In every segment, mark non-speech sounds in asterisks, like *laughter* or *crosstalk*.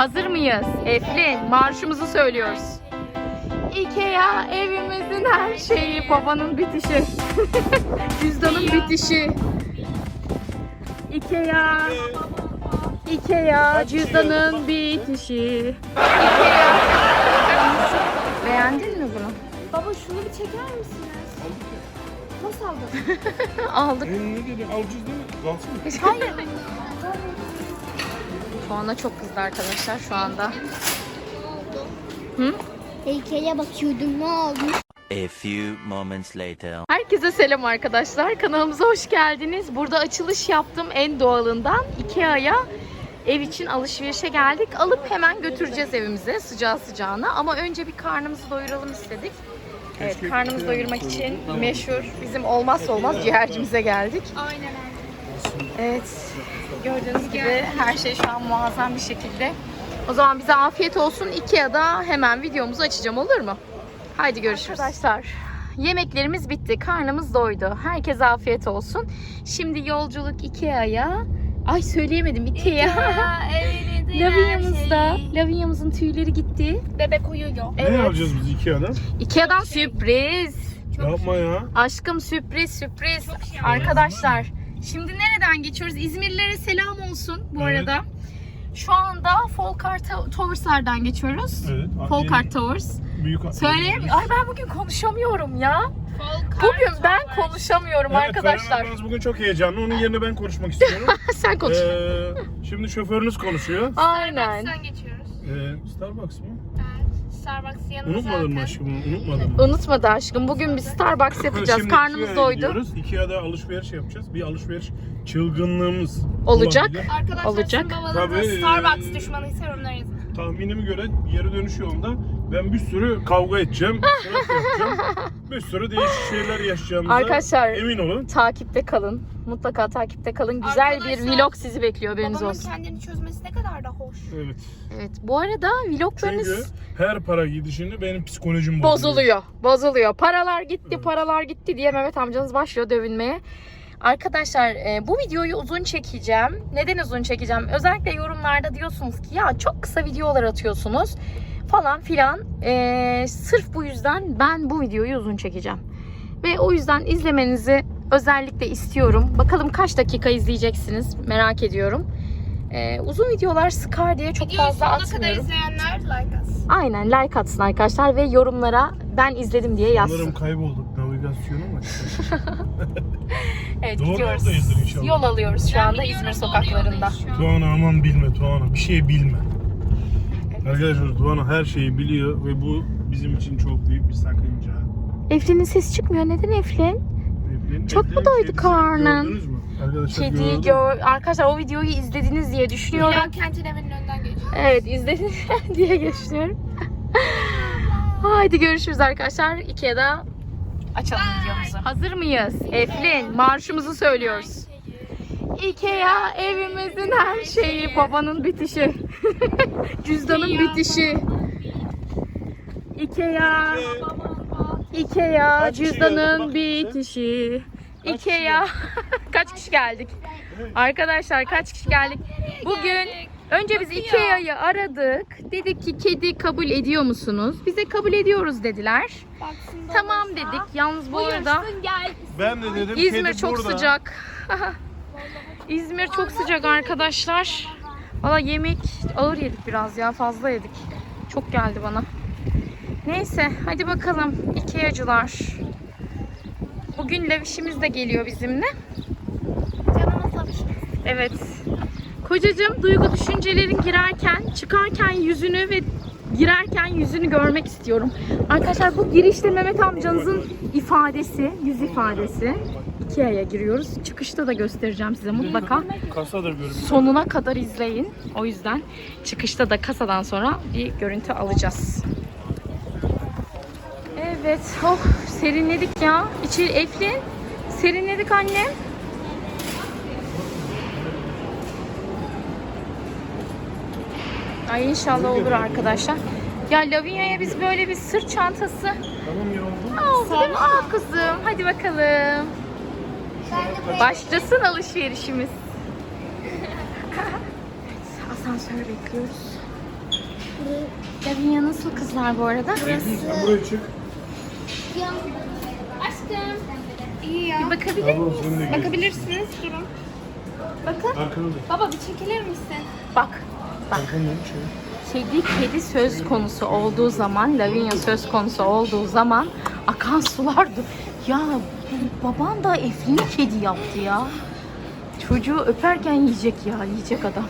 Hazır mıyız? Eflin, marşımızı söylüyoruz. Ikea evimizin her şeyi, babanın bitişi. *laughs* Cüzdanın bitişi. Ikea. Ikea cüzdanın bitişi. Ikea. Beğendin mi bunu? Baba şunu bir çeker misiniz? Nasıl aldın? *laughs* Aldık. E, ne dedi? Değil mi? Kalsın mı? *laughs* Tuana çok kızdı arkadaşlar şu anda. Hı? Heykele bakıyordum ne oldu? A few moments later. Herkese selam arkadaşlar. Kanalımıza hoş geldiniz. Burada açılış yaptım en doğalından. Ikea'ya ev için alışverişe geldik. Alıp hemen götüreceğiz evimize sıcağı sıcağına. Ama önce bir karnımızı doyuralım istedik. Evet, karnımızı Ikea doyurmak için meşhur bizim olmazsa olmaz ciğercimize geldik. Aynen Evet, gördüğünüz gibi her şey şu an muazzam bir şekilde. O zaman bize afiyet olsun. Ikea'da hemen videomuzu açacağım olur mu? Haydi görüşürüz. Arkadaşlar yemeklerimiz bitti. Karnımız doydu. Herkese afiyet olsun. Şimdi yolculuk Ikea'ya. Ay söyleyemedim Ikea. *laughs* Lavinia'mızda. Lavinia'mızın tüyleri gitti. Bebek uyuyor. Ne alacağız biz Ikea'dan? Ikea'dan sürpriz. Yapma ya. Aşkım sürpriz sürpriz. şey Arkadaşlar şimdi nereden geçiyoruz? İzmirlilere selam olsun bu Evet. arada. Şu anda Folkart Towers'lardan geçiyoruz. Evet. Folkart Towers. Büyük Söyleyeyim. Ay ben bugün konuşamıyorum ya. Bugün ben konuşamıyorum Evet, arkadaşlar. Ablanız bugün çok heyecanlı. Onun yerine ben konuşmak istiyorum. *laughs* Sen konuş. ee, şimdi şoförünüz konuşuyor. Aynen. Starbucks'tan geçiyoruz. Ee, Starbucks mı? Starbucks yanında Unutmadın mı zaten. aşkım? Unutmadın mı? Unutmadı aşkım. Bugün biz Starbucks yapacağız. Şimdi Karnımız Ikea'ya doydu. gidiyoruz. Ikea'da alışveriş yapacağız. Bir alışveriş çılgınlığımız Olacak. olabilir. Arkadaşlar Olacak. sizin babanız Tabii. da Starbucks düşmanıysa yorumlara yazın. Tahminime göre geri dönüş yolunda ben bir sürü kavga edeceğim, *laughs* stres yapacağım, bir sürü değişik şeyler yaşayacağımıza Arkadaşlar emin olun. takipte kalın. Mutlaka takipte kalın. Güzel bir Arkadaşlar, vlog sizi bekliyor haberiniz Babamın olsun. kendini çözmesi ne kadar da hoş. Evet. Evet. Bu arada Çünkü vloglarınız her para gidişinde benim psikolojim bozuluyor. bozuluyor. Bozuluyor. Paralar gitti, paralar gitti diye Mehmet amcanız başlıyor dövünmeye. Arkadaşlar e, bu videoyu uzun çekeceğim. Neden uzun çekeceğim? Özellikle yorumlarda diyorsunuz ki ya çok kısa videolar atıyorsunuz falan filan. E, sırf bu yüzden ben bu videoyu uzun çekeceğim. Ve o yüzden izlemenizi özellikle istiyorum. Bakalım kaç dakika izleyeceksiniz merak ediyorum. E, uzun videolar sıkar diye çok Videoyu fazla sonuna kadar atmıyorum. izleyenler like atsın. Aynen like atsın arkadaşlar ve yorumlara ben izledim diye yazsın. Sanırım kaybolduk navigasyonu mu? *laughs* Evet Doğru gidiyoruz. yoldayızdır inşallah. Yol alıyoruz şu anda İzmir sokaklarında. yoldayız şu an. Tuana aman bilme Tuana bir şey bilme. Arkadaşlar Tuana her şeyi biliyor ve bu bizim için çok büyük bir sakınca. Eflin'in sesi çıkmıyor. Neden Eflin? Eflin- Çok mu doydu karnın? Arkadaşlar Kediyi mü? gör. Arkadaşlar o videoyu izlediniz diye düşünüyorum. Milan kentin evinin önünden geçiyor. Evet izlediniz *laughs* diye düşünüyorum. *laughs* Haydi görüşürüz arkadaşlar. Ikea'da açalım videomuzu. Hazır mıyız? Eflin marşımızı söylüyoruz. Ikea evimizin her şeyi, babanın bitişi. *laughs* Cüzdanın bitişi. Ikea, Ikea cüzdanın bitişi. Ikea. *laughs* kaç kişi geldik? Arkadaşlar kaç kişi geldik? Bugün önce biz Ikea'yı aradık. Dedik ki kedi kabul ediyor musunuz? Bize kabul ediyoruz dediler. Tamam dedik. Yalnız bu arada. Ben de dedim İzmir kedi çok burada. sıcak. *laughs* İzmir çok sıcak arkadaşlar. Valla yemek ağır yedik biraz ya fazla yedik. Çok geldi bana. Neyse hadi bakalım Ikea'cılar. Bugün Levişimiz de geliyor bizimle. Evet. Kocacığım duygu düşüncelerin girerken, çıkarken yüzünü ve girerken yüzünü görmek istiyorum. Arkadaşlar bu girişte Mehmet amcanızın ifadesi, yüz ifadesi. Ikea'ya giriyoruz. Çıkışta da göstereceğim size mutlaka. Kasadır görünüyor. Sonuna kadar izleyin. O yüzden çıkışta da kasadan sonra bir görüntü alacağız. Evet. Oh serinledik ya. İçi Eflin. Serinledik annem. Ay inşallah olur arkadaşlar. Ya Lavinia'ya biz böyle bir sırt çantası Tamam değil mi? Al kızım. Hadi bakalım. Başlasın alışverişimiz. Evet, asansör bekliyoruz. Lavinia nasıl kızlar bu arada? Sen buraya çık. Aşkım. İyi ya. Bir bakabilir Ablam sen de gel. Bakabilirsiniz. Durun. Bakın. Arkanı dön. Baba bir çekilir misin? Bak. Arkanı dön. Şöyle. Kedi kedi söz konusu olduğu zaman, Lavinia söz konusu olduğu zaman akan sulardı. Ya baban da Eflin'i kedi yaptı ya. Çocuğu öperken yiyecek ya, yiyecek adam.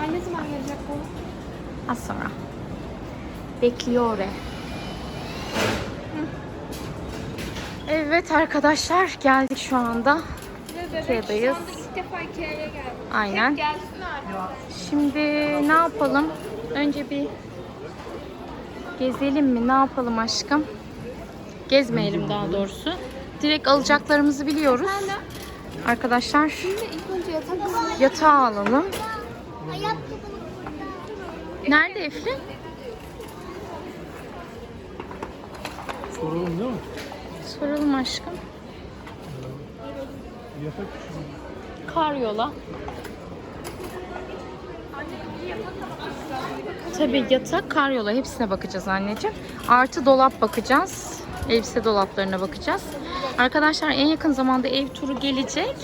Ay ne zaman gelecek bu? Az sonra. Bekliyor oraya. Evet arkadaşlar geldik şu anda. Ikea'dayız. şu anda ilk defa Ikea'ya geldi. Aynen. Gelsin artık. Şimdi ne yapalım? Önce bir gezelim mi? Ne yapalım aşkım? Gezmeyelim daha doğrusu. Direkt alacaklarımızı biliyoruz. Arkadaşlar Şimdi ilk önce yatak yatağı alalım. Nerede Eflin? Soralım değil mi? Soralım aşkım. Yatak Karyola. Tabii yatak, karyola hepsine bakacağız anneciğim. Artı dolap bakacağız. Elbise dolaplarına bakacağız. Arkadaşlar en yakın zamanda ev turu gelecek.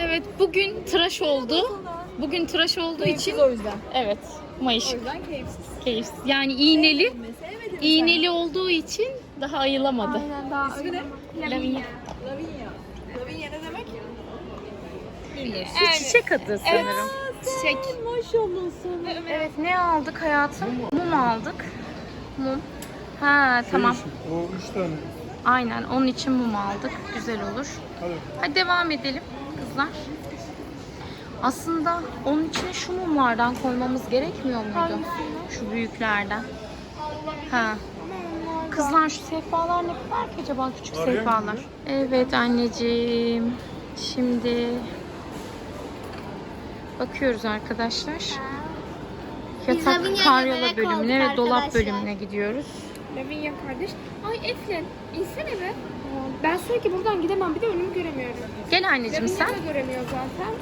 Evet bugün tıraş oldu. Bugün tıraş olduğu için o yüzden. evet mayışık, yüzden keyifsiz. keyifsiz. Yani iğneli, iğneli olduğu için daha ayılamadı. Aynen daha İsmi ne? Lavinia. Lavinia ne demek? Şu çiçek adı sanırım. Çiçek. Maşallah sana. Evet ne aldık hayatım? Mum aldık. Mum. Ha tamam. Değişik. O üç tane. Aynen onun için mum aldık. Güzel olur. Hadi. Hadi devam edelim kızlar. Aslında onun içine şu mumlardan koymamız gerekmiyor muydu? Şu büyüklerden. Ha. Kızlar şu sehpalar ne kadar ki acaba küçük mı sehpalar? Evet anneciğim. Şimdi bakıyoruz arkadaşlar. Yatak karyola bölümüne ve dolap bölümüne gidiyoruz. Lavinia kardeş. Ay Eflin insene be. Ben sürekli buradan gidemem. Bir de önümü göremiyorum. Gel anneciğim sen. Lavinia göremiyor zaten.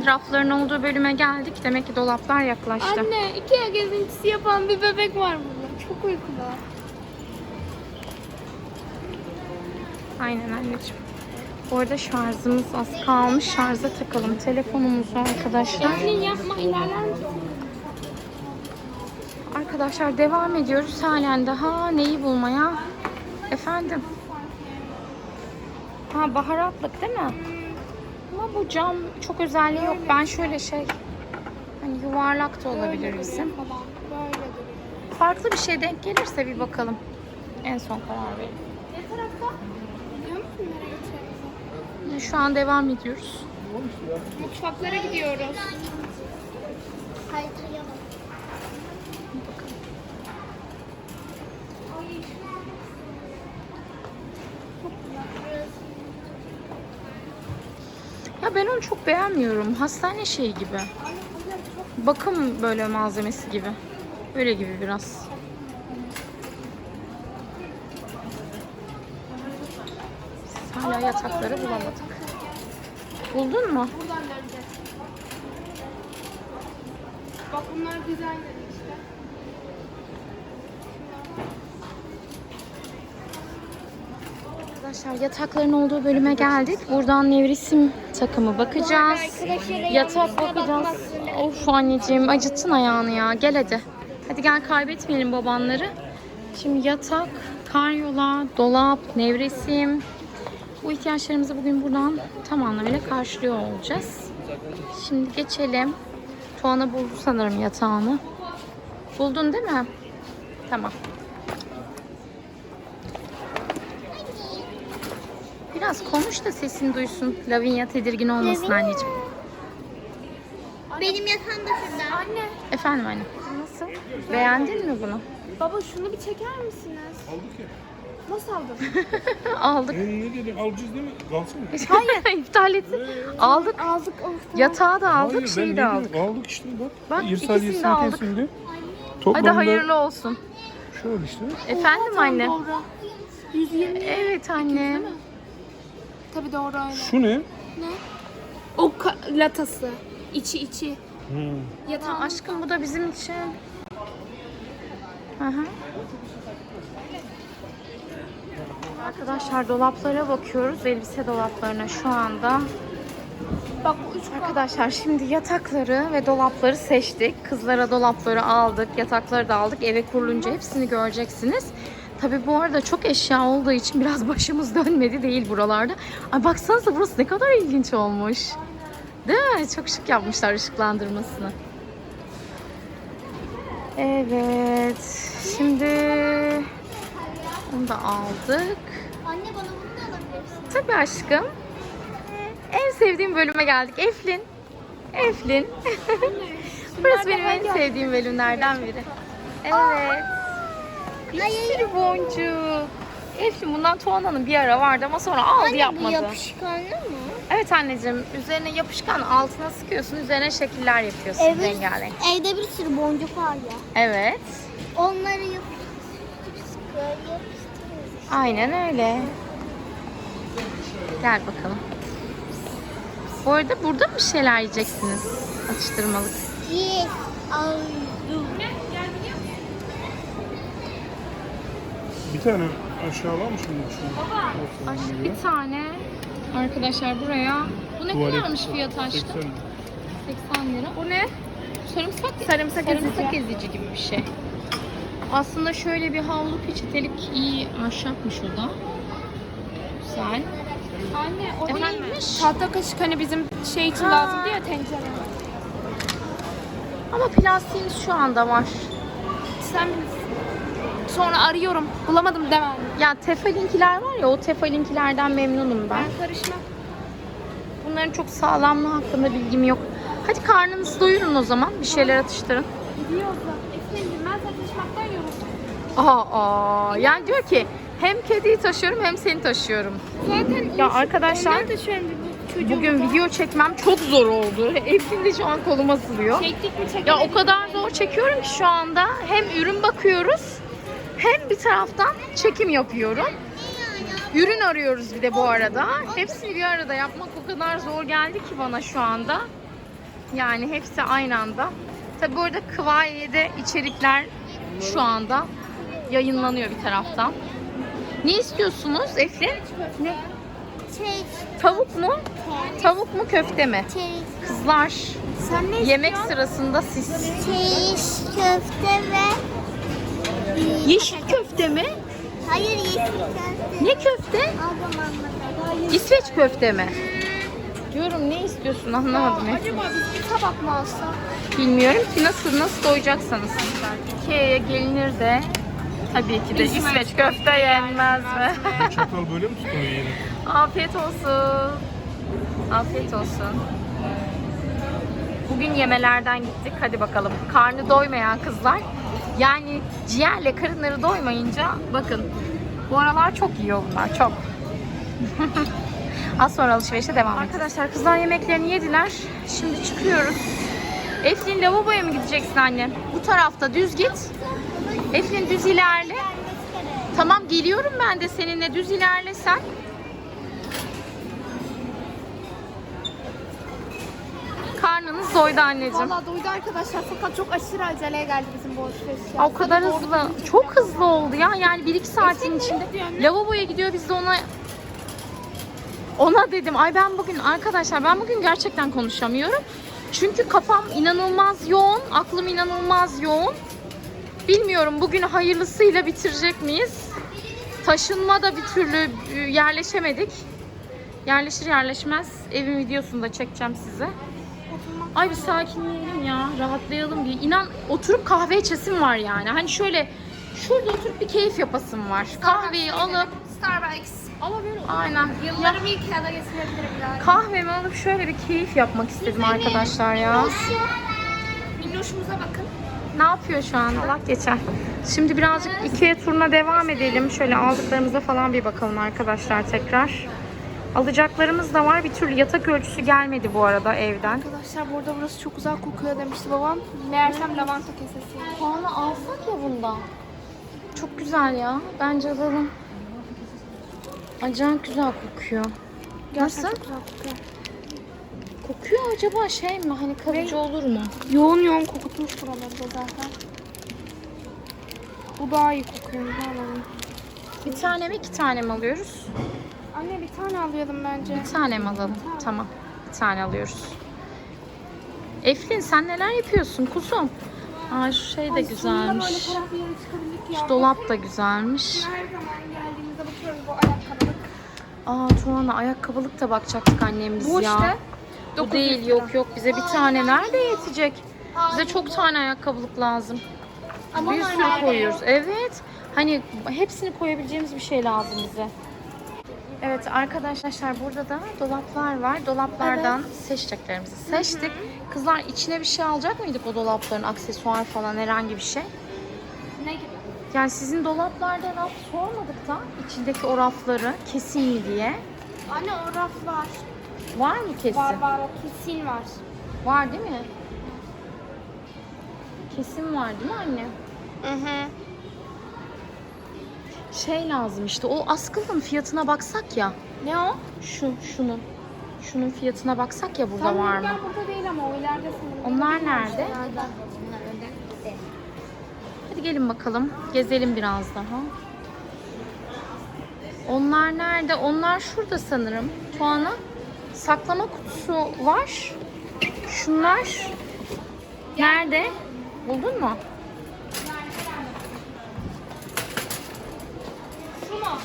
Hı, rafların olduğu bölüme geldik. Demek ki dolaplar yaklaştı. Anne Ikea gezintisi yapan bir bebek var burada. Çok uykulu. Aynen anneciğim. Bu arada şarjımız az kalmış. Şarja takalım telefonumuzu arkadaşlar. Eflin yapma ilerler misin? Arkadaşlar devam ediyoruz halen daha neyi bulmaya? Efendim? Ha baharatlık değil mi? Ama bu cam çok özelliği yok. Ben şöyle şey hani yuvarlak da olabilir bizim. Farklı bir şey denk gelirse bir bakalım. En son karar verelim. Ne tarafta? Biliyor musun nereye? Şu an devam ediyoruz. Mutfaklara gidiyoruz. Ya ben onu çok beğenmiyorum. Hastane şeyi gibi. Bakım böyle malzemesi gibi. Öyle gibi biraz. Hala yatakları bulamadık. Buldun mu? Bak bunlar güzel işte. Arkadaşlar yatakların olduğu bölüme geldik. Buradan nevresim takımı bakacağız. Yatak bakacağız. Of anneciğim acıttın ayağını ya. Gel hadi. Hadi gel kaybetmeyelim babanları. Şimdi yatak, karyola, dolap, nevresim. Bu ihtiyaçlarımızı bugün buradan tam anlamıyla karşılıyor olacağız. Şimdi geçelim. Tuana buldu sanırım yatağını. Buldun değil mi? Tamam. Biraz konuş da sesini duysun. Lavinia tedirgin olmasın anneciğim. Benim yatağım da şurada. Anne. Efendim anne. Nasıl? Beğendin mi bunu? Baba şunu bir çeker misiniz? Aldık ya. Nasıl aldın? *laughs* Aldık. E, ne dedi? Alacağız değil mi? Kalsın mı? *laughs* Hayır iptal etsin. Aldık. Aldık. Oh, tamam. Yatağı da aldık, Hayır, şeyi ne de aldık. Aldık işte bak. Bak, İrsal ikisini de aldık. kesildi. Hadi Toplamda hayırlı olsun. şöyle işte. Efendim anne. Doğru. 120. Evet anne. Tabii doğru öyle. Şu ne? Ne? O ka- latası. İçi içi. Hmm. Ya Yatağın aşkım bu da bizim için. Hı. Arkadaşlar dolaplara bakıyoruz. Elbise dolaplarına şu anda. Bak bu üç. Arkadaşlar şimdi yatakları ve dolapları seçtik. Kızlara dolapları aldık. Yatakları da aldık. Eve kurulunca hepsini göreceksiniz. Tabi bu arada çok eşya olduğu için biraz başımız dönmedi değil buralarda. Ay baksanıza burası ne kadar ilginç olmuş. Değil mi? Çok şık yapmışlar ışıklandırmasını. Evet. Şimdi onu da aldık. Anne bana bunu da alabilirsin. Tabii aşkım. En sevdiğim bölüme geldik. Eflin. Eflin. *laughs* Burası benim en sevdiğim bölümlerden biri. Evet. Bir sürü boncuk. Eflin bundan Tuana'nın bir ara vardı ama sonra aldı yapmadı. yapışkanlı mı? Evet anneciğim üzerine yapışkan altına sıkıyorsun üzerine şekiller yapıyorsun Evet. rengarenk. Evde bir sürü boncuk var ya. Evet. Onları yapıştırıyoruz. Aynen öyle. Gel bakalım. Bu arada burada mı şeyler yiyeceksiniz? Atıştırmalık. Yes. Bir tane aşağılamış mı şu? Aşk bir tane arkadaşlar buraya. Bu ne Tuvalet kadarmış fiyatı aşkım? 80 lira. 80 lira. Bu ne? Sarımsak Sarımsak, ezici. ezici gibi bir şey. Aslında şöyle bir havlu peçetelik iyi ahşapmış o da. Güzel. Anne o Efendim? neymiş? Tahta kaşık hani bizim şey için lazımdı ya tencere. Ama plastiğimiz şu anda var. Sen bilirsin. Sonra arıyorum. Bulamadım deme anne. Ya tefalinkiler var ya o tefalinkilerden memnunum ben. Ben karışmam. Bunların çok sağlamlığı hakkında bilgim yok. Hadi karnınızı doyurun o zaman. Bir şeyler atıştırın. Gidiyoruz da. Efendim ben satışmaktan yoruldum. Aa, yani diyor ki hem kediyi taşıyorum hem seni taşıyorum. Zaten Ya arkadaşlar şu anda bu çocuğu bugün video çekmem çok zor oldu. Eflin de şu an koluma sığıyor. çektik mi çekemedik Ya o kadar zor çekiyorum ki şu anda. Hem ürün bakıyoruz hem bir taraftan çekim yapıyorum. Ürün arıyoruz bir de bu arada. Hepsini bir arada yapmak o kadar zor geldi ki bana şu anda. Yani hepsi aynı anda. Tabi bu arada Kıvayiye'de içerikler şu anda yayınlanıyor bir taraftan. Ne istiyorsunuz Eflin? Ne? Şey, Tavuk mu? Tavuk mu köfte mi? Kızlar sen ne yemek sırasında siz Çeyiş, köfte ve... yeşil köfte mi? Hayır yeşil köfte. Ne köfte? İsveç köfte mi? Diyorum ne istiyorsun anlamadım. ya. Acaba biz bir tabak mı alsak? Bilmiyorum ki nasıl nasıl doyacaksınız. Ikea'ya gelinir de tabii ki de İsveç köfte yenmez mi? Çakal böyle mi tutuyor yeri? *laughs* Afiyet olsun. Afiyet olsun. Bugün yemelerden gittik. Hadi bakalım. Karnı doymayan kızlar. Yani ciğerle karınları doymayınca bakın bu aralar çok yiyor bunlar. Çok. *laughs* Az sonra alışverişe devam edeceğiz. Arkadaşlar kızlar yemeklerini yediler. Şimdi çıkıyoruz. Eflin lavaboya mı gideceksin anne? Bu tarafta düz git. Eflin düz ilerle. Tamam geliyorum ben de seninle düz ilerle sen. Karnınız doydu anneciğim. Valla doydu arkadaşlar fakat çok aşırı aceleye geldi bizim bu alışveriş. O kadar hızlı. Çok hızlı oldu ya. Yani 1-2 saatin içinde. Lavaboya gidiyor biz de ona ona dedim. Ay ben bugün arkadaşlar ben bugün gerçekten konuşamıyorum. Çünkü kafam inanılmaz yoğun. Aklım inanılmaz yoğun. Bilmiyorum bugün hayırlısıyla bitirecek miyiz? Taşınma da bir türlü e, yerleşemedik. Yerleşir yerleşmez evin videosunu da çekeceğim size. Ay bir sakinleyelim ya, rahatlayalım diye. İnan oturup kahve içesim var yani. Hani şöyle şurada oturup bir keyif yapasım var. Kahveyi alıp Starbucks. Ama böyle aynen Yıllarımı ilk kere getirebilirim yani. kahvemi alıp şöyle bir keyif yapmak istedim arkadaşlar ya. Minnoşumuza bakın. Ne yapıyor şu anda? Allah geçer. Şimdi birazcık Ikea turuna devam edelim. Şöyle aldıklarımıza falan bir bakalım arkadaşlar tekrar. Alacaklarımız da var. Bir türlü yatak ölçüsü gelmedi bu arada evden. Arkadaşlar burada burası çok güzel kokuyor demişti babam. Meğersem lavanta kesesi. Puanı alsak ya bundan. Çok güzel ya. Bence alalım. Acayip güzel kokuyor. Nasıl? Çok güzel kokuyor. Kokuyor acaba şey mi? Hani kalıcı olur mu? Yoğun yoğun kokutmuş buraları da zaten. Bu daha iyi kokuyor. Bir tane mi iki tane mi alıyoruz? Anne bir tane alıyordum bence. Bir tane mi alalım? Tamam. Bir tane alıyoruz. Eflin sen neler yapıyorsun kuzum? Aa şu şey de Ay, güzelmiş. Şu dolap da güzelmiş. Her zaman geldiğimizde bakıyoruz bu ayakkabılık. Aa Tuana ayakkabılık da bakacaktık annemiz Bu ya. işte. Bu 900 değil yok yok bize bir tane nerede yetecek? Bize çok tane ayakkabılık lazım. Ama bir sürü koyuyoruz. Evet. Hani hepsini koyabileceğimiz bir şey lazım bize. Evet arkadaşlar burada da dolaplar var. Dolaplardan seçeceklerimizi seçtik. Kızlar içine bir şey alacak mıydık o dolapların? Aksesuar falan herhangi bir şey. Ne gibi? Yani sizin dolaplarda raf sormadık da içindeki o rafları kesin mi diye. Anne o raf var. Var mı kesin? Var var o kesin var. Var değil mi? Kesin var değil mi anne? Hı hı. Şey lazım işte o askılın fiyatına baksak ya. Ne o? Şu, şunun. Şunun fiyatına baksak ya burada var mı? burada değil ama o ileride sanırım. Onlar nerede? Hadi gelin bakalım. Gezelim biraz daha. Onlar nerede? Onlar şurada sanırım. Tuana. Saklama kutusu var. Şunlar. Nerede? Buldun mu? Şu mu?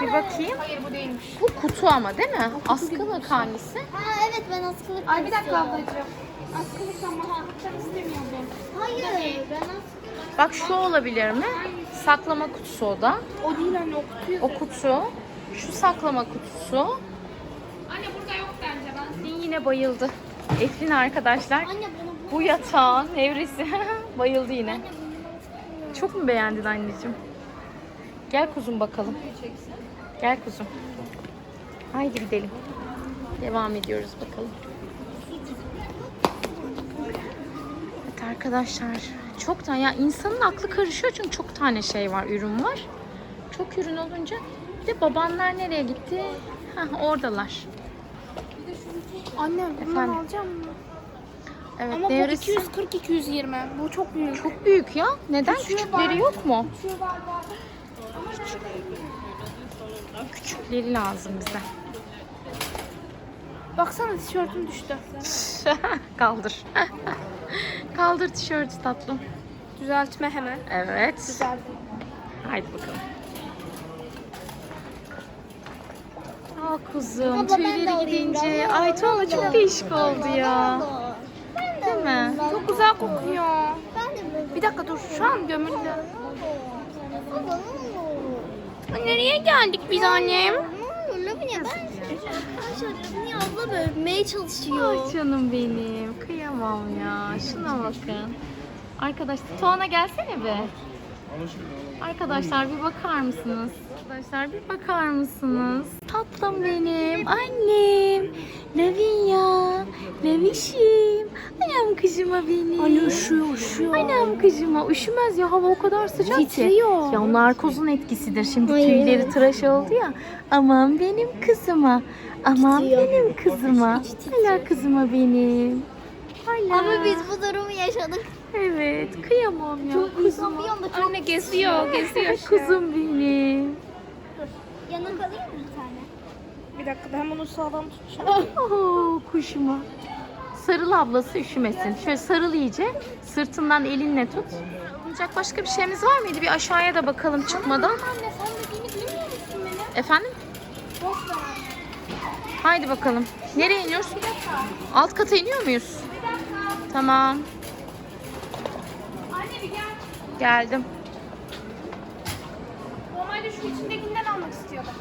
Bir bakayım. Hayır bu değilmiş. Bu kutu ama değil mi? Askılık hangisi? Ha evet ben askılık Ay bir dakika istiyorum. ablacığım. Askılık ama ha, ben istemiyordum. Hayır ben askılık. Bak şu olabilir mi? Saklama kutusu o da. O değil anne o kutuyu. O kutu. Şu saklama kutusu. Anne burada yok bence ben. Eflin yine bayıldı. Eflin arkadaşlar Anne bunu bu yatağın evresi *laughs* bayıldı yine. Çok mu beğendin anneciğim? Gel kuzum bakalım. Gel kuzum. Haydi gidelim. Devam ediyoruz bakalım. Evet arkadaşlar çok tane ya insanın aklı karışıyor çünkü çok tane şey var, ürün var. Çok ürün olunca bir de babanlar nereye gitti? Hah oradalar. Anne bundan Efendim? alacağım mı? Evet Ama bu devresi 240-220. Bu çok büyük. çok büyük ya. Neden Küçüğü küçükleri var. yok mu? Şu var var. Küçükleri lazım bize. Baksana tişörtüm düştü. *laughs* Kaldır. *laughs* Kaldır tişörtü tatlım. Düzeltme hemen. Evet. Düzeltme. Haydi bakalım. Aa kuzum de tüyleri gidince. Ay Tuana çok değişik oldu ya. Değil mi? Çok güzel kokuyor. Bir dakika dur şu an gömüldü. Nereye geldik biz annem? Arkadaşlar niye abla böyle öpmeye çalışıyor? Ay canım benim. Kıyamam ya. Şuna bakın. Arkadaşlar Tuana gelsene be. Arkadaşlar bir bakar mısınız? Arkadaşlar bir bakar mısınız? Tatlım benim, annem, Lavinya, Lavişim, anam kızıma benim. Anne üşüyor üşüyor. Anam kızıma üşümez ya hava o kadar sıcak ki. Titriyor. Ya narkozun etkisidir. Şimdi Hayır. tüyleri tıraş oldu ya. Aman benim kızıma. Aman Titriyor. benim kızıma. Hala kızıma benim. Hala. Ama biz bu durumu yaşadık. Evet kıyamam ya. Çok kuzum. Bir anda çok Anne geziyor geziyor. Kuzum benim. yana kalıyor mu bir tane? Bir dakika ben bunu sağlam tutacağım. Oh kuşuma. Sarıl ablası üşümesin. Şöyle sarıl iyice. Sırtından elinle tut. Alınacak başka bir şeyimiz var mıydı? Bir aşağıya da bakalım çıkmadan. Anne sen dediğini bilmiyor musun beni? Efendim? Boş ver. Haydi bakalım. Nereye iniyoruz? Alt kata iniyor muyuz? Tamam. Anne bir gel. Geldim. Normalde şu içindekinden almak istiyordum.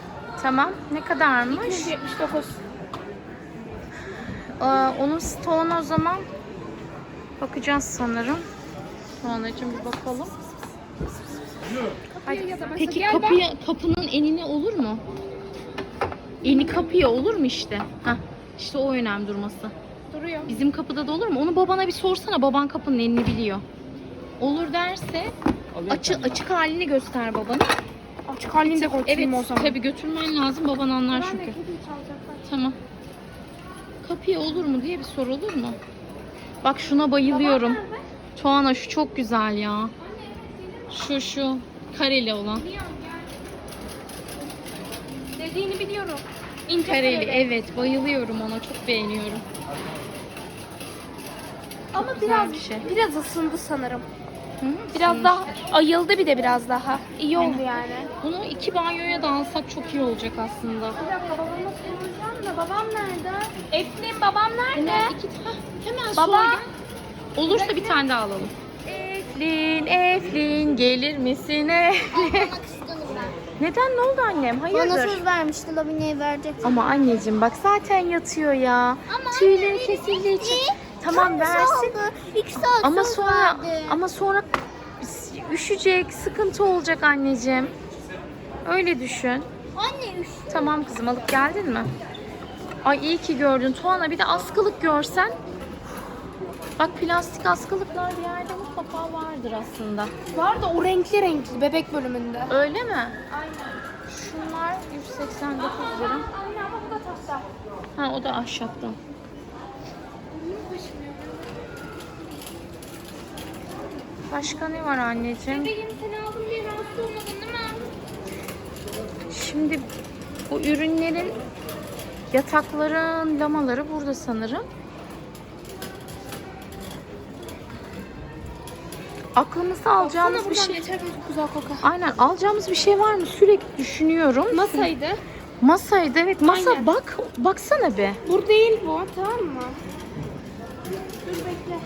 Tamam. Ne kadarmış? 179. Ee, onun stoğuna o zaman bakacağız sanırım. Sonracığım bir bakalım. Hadi. Peki kapıya, kapının enine olur mu? Eni kapıya olur mu işte? Hah, işte o önemli durması. Duruyor. Bizim kapıda da olur mu? Onu babana bir sorsana. Baban kapının enini biliyor. Olur derse açı, açık halini göster babana. Açık halini de Evet, götüreyim o zaman. tabii götürmen lazım. Baban anlar çünkü. Tamam. Kapıya olur mu diye bir soru olur mu? Bak şuna bayılıyorum. Tuana şu çok güzel ya. Şu şu kareli olan. Dediğini biliyorum. Kareli evet bayılıyorum ona çok beğeniyorum. Ama biraz bir şey. biraz ısındı sanırım. Hı Biraz ısınmış. daha ayıldı bir de biraz daha. İyi oldu yani. Bunu iki banyoya da alsak çok iyi olacak aslında. Bir dakika babama soracağım da babam nerede? Eflin babam nerede? İki, Hah, hemen Baba. sonra. Olursa bir tane daha alalım. Eflin, Eflin gelir misin Eflin? Bana. Neden ne oldu annem? Bana Hayırdır? söz vermişti Lavine'ye verecek. Ama anneciğim bak zaten yatıyor ya. Ama Tüyleri anne, kesildiği için. Tamam Tam versin. İki saat Ama sonra verdi. ama sonra üşüyecek, sıkıntı olacak anneciğim. Öyle düşün. Anne üş. Tamam kızım alıp geldin mi? Ay iyi ki gördün Tuana bir de askılık görsen. Bak plastik askılıklar bir yerde mutlaka vardır aslında. Var da o renkli renkli bebek bölümünde. Öyle mi? Aynen. Şunlar 189 lira. Anne ama bu da tahta. Ha o da ahşaptan. Başka ne var anneciğim? Bebeğim seni aldım diye rahatsız olmadın değil mi? Şimdi bu ürünlerin yatakların lamaları burada sanırım. Aklımızda alacağımız bir şey. güzel kokar. Aynen alacağımız bir şey var mı sürekli düşünüyorum. Masaydı. Masaydı evet masa Aynen. bak baksana be. Bu değil bu tamam mı? Dur bekle.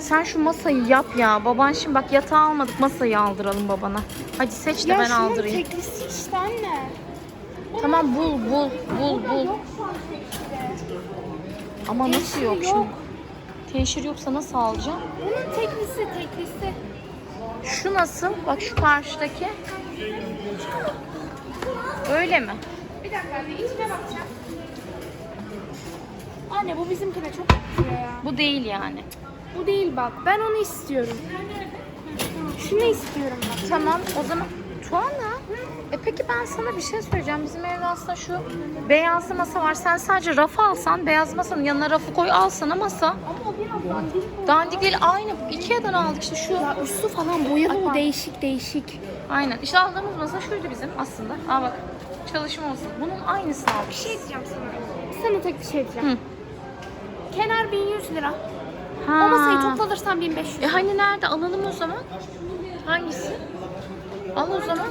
Sen şu masayı yap ya. Baban şimdi bak yatağı almadık masayı aldıralım babana. Hadi seç de Ya ben şunun aldırayım. teklisi işte anne. Tamam bul bul bul bul. Ama nasıl yok, yok. şimdi? Teşhir yoksa nasıl alacağım? Bunun teklisi teklisi. Şu nasıl? Bak şu karşıdaki. Öyle mi? Bir dakika anne içine bakacağım. Anne bu bizimkine çok benziyor ya. Bu değil yani. Bu değil bak. Ben onu istiyorum. Şunu istiyorum bak. Tamam o zaman Tuana. E peki ben sana bir şey söyleyeceğim. Bizim evde aslında şu beyazlı masa var. Sen sadece rafı alsan, beyaz masanın yanına rafı koy al sana masa. Ama o biraz dandik. Dandik değil aynı. Ikea'dan aldık işte şu. Ya üstü falan boyalı pardon. değişik değişik. Aynen. İşte aldığımız masa şuydu bizim aslında. Aa bak. Çalışma olsun. Bunun aynısını aldık. Bir şey diyeceğim sana. Sana tek bir şey diyeceğim. Hı. Kenar 1100 lira. Ha. O masayı toplanırsan 1500. E hani nerede? Alalım o zaman. Hangisi? Al o zaman.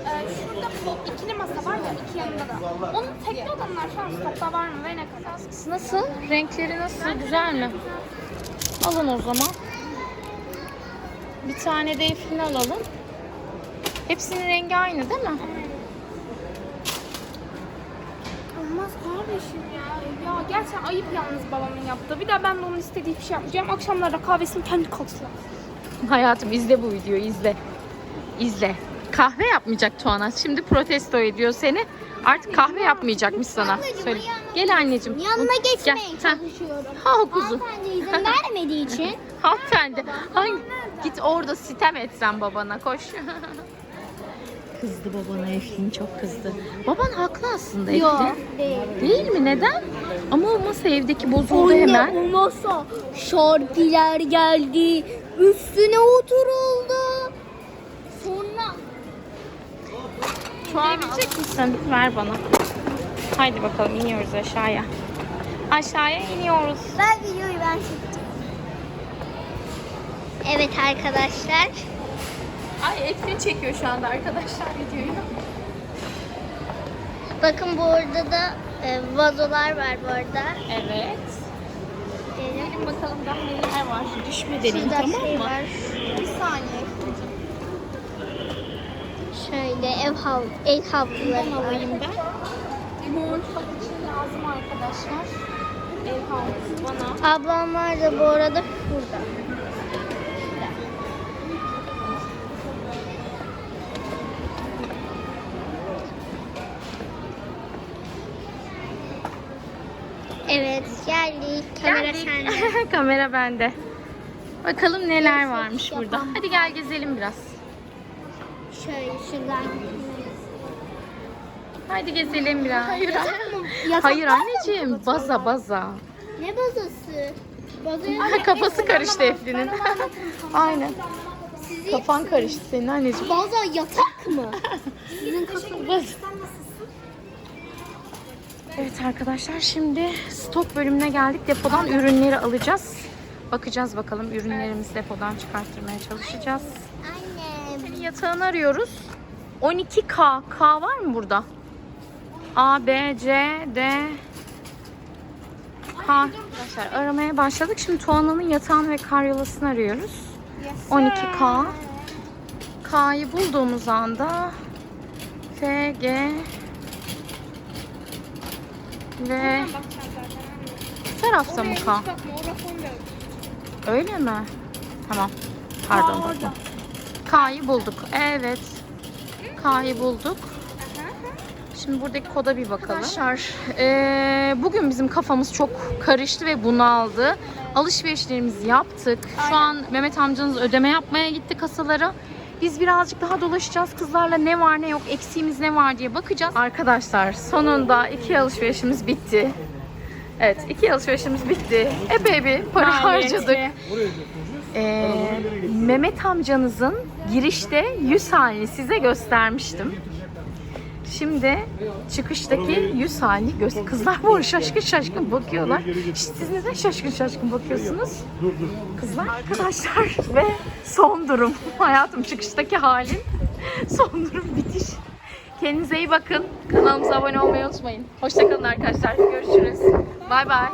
Ee, şurada bu ikili masa var ya iki yanında da. Onun tekli olanlar şu an stokta var mı ve ne kadar? Nasıl? Renkleri nasıl? Güzel mi? Alın o zaman. Bir tane de Eflin alalım. Hepsinin rengi aynı değil mi? Olmaz kardeşim ya. Ya gerçekten ayıp yalnız babamın yaptığı. Bir daha ben de onun istediği bir şey yapmayacağım. Akşamlarda kahvesini kendi kalsın. Hayatım izle bu videoyu izle. İzle. Kahve yapmayacak Tuana. Şimdi protesto ediyor seni. Artık kahve yapmayacakmış sana. Anneciğim, Söyle. ayağına- Gel anneciğim. Yanına geçmeye Gel. Heh. çalışıyorum. Ha kuzu. Hanımefendi izin vermediği için. *laughs* Hanımefendi. Hangi? Git orada sitem etsen babana koş. *laughs* kızdı babana Eflin çok kızdı. Baban haklı aslında Eflin. Yok değil. Değil mi? Neden? Ama o masa evdeki bozuldu hemen. o masa şarpiler geldi. Üstüne oturuldu. Sonra Şu an bilecek misin? Ver bana. Haydi bakalım iniyoruz aşağıya. Aşağıya iniyoruz. ben videoyu ben çekeceğim. Evet arkadaşlar. Ay Eflin çekiyor şu anda arkadaşlar videoyu. Bakın burada da e, vazolar var bu arada. Evet. Gelin. Bakalım daha neler var. Düşme Şurada tamam şey mı? var. Bir saniye. Şöyle ev hav el havluları var. alayım ben. Mutfak için lazım arkadaşlar. Ev havlusu bana. Ablamlar da bu arada burada. Evet geldik. Kamera Geldik. sende. *laughs* Kamera bende. Bakalım neler varmış burada. Hadi gel gezelim biraz. Şöyle şuradan. Hadi gezelim biraz. Hayır, Yatak Hayır var mı? anneciğim. Baza baza. Ne bazası? Bazı Ay, kafası karıştı Eflin'in. *laughs* Aynen. Sizi Kafan karıştı senin anneciğim. Valla yatak mı? *laughs* Sizin kafanız. Evet arkadaşlar şimdi stok bölümüne geldik. Depodan ürünleri alacağız. Bakacağız bakalım ürünlerimizi depodan çıkarttırmaya çalışacağız. Yatağını arıyoruz. 12K. K var mı burada? A, B, C, D, K. Arkadaşlar aramaya başladık. Şimdi Tuana'nın yatağını ve karyolasını arıyoruz. 12K. K'yı bulduğumuz anda F, G ve bu tarafta mı K? Öyle mi? Tamam. Pardon. Aa. K'yı bulduk. Evet. K'yı bulduk. Şimdi buradaki koda bir bakalım. Arkadaşlar eee, bugün bizim kafamız çok karıştı ve bunaldı. Alışverişlerimizi yaptık. Şu an Mehmet amcanız ödeme yapmaya gitti kasalara. Biz birazcık daha dolaşacağız kızlarla ne var ne yok eksiğimiz ne var diye bakacağız. Arkadaşlar sonunda iki alışverişimiz bitti. Evet iki alışverişimiz bitti. Epey bir para harcadık. Ee, Mehmet amcanızın girişte yüz halini size göstermiştim. Şimdi çıkıştaki yüz halini göster. Kızlar bu şaşkın şaşkın bakıyorlar. Siz neden şaşkın şaşkın bakıyorsunuz? Kızlar arkadaşlar *laughs* ve son durum. Hayatım çıkıştaki halin. *laughs* Son durum bitiş. Kendinize iyi bakın. Kanalımıza abone olmayı unutmayın. Hoşçakalın arkadaşlar. Görüşürüz. Bay bay.